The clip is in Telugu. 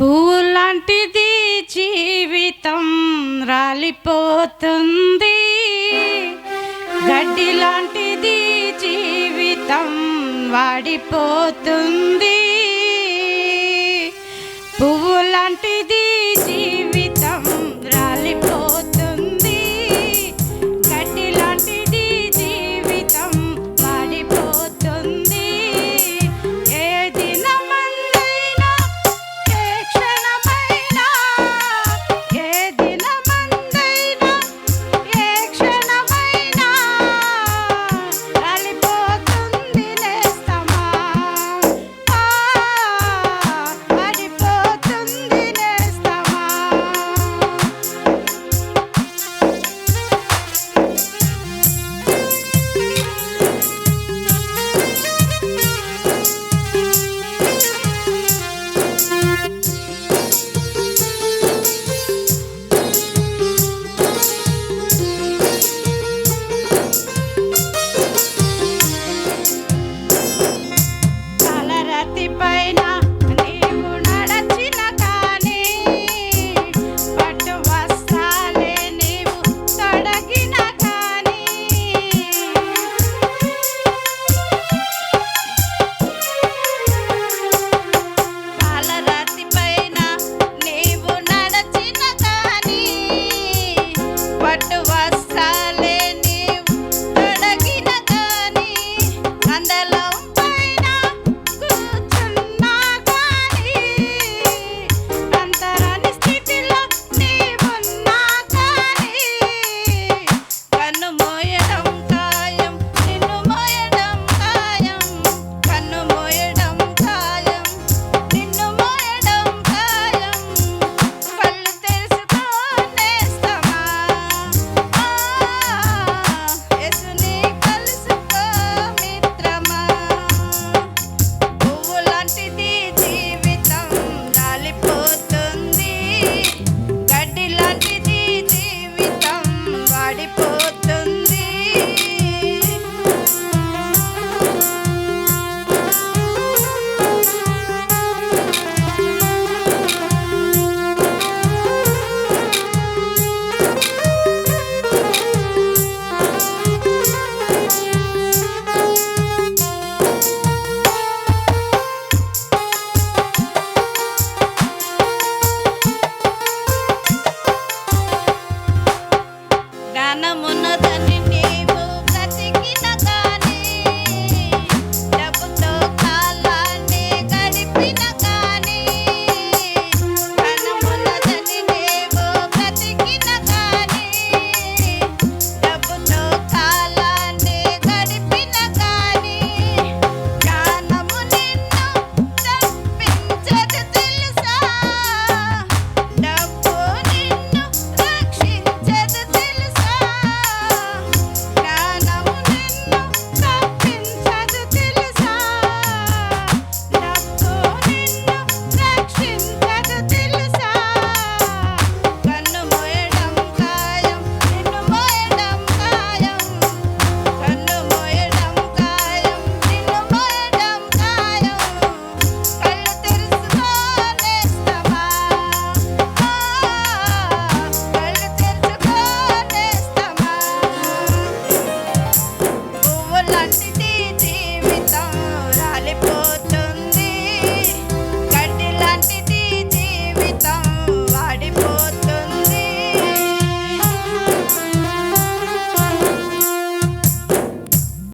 పూలాంటిది జీవితం రాలిపోతుంది. గడ్డి లాంటిది జీవితం వాడిపోతుంది. పువ్వు లాంటిది జీవి atlantic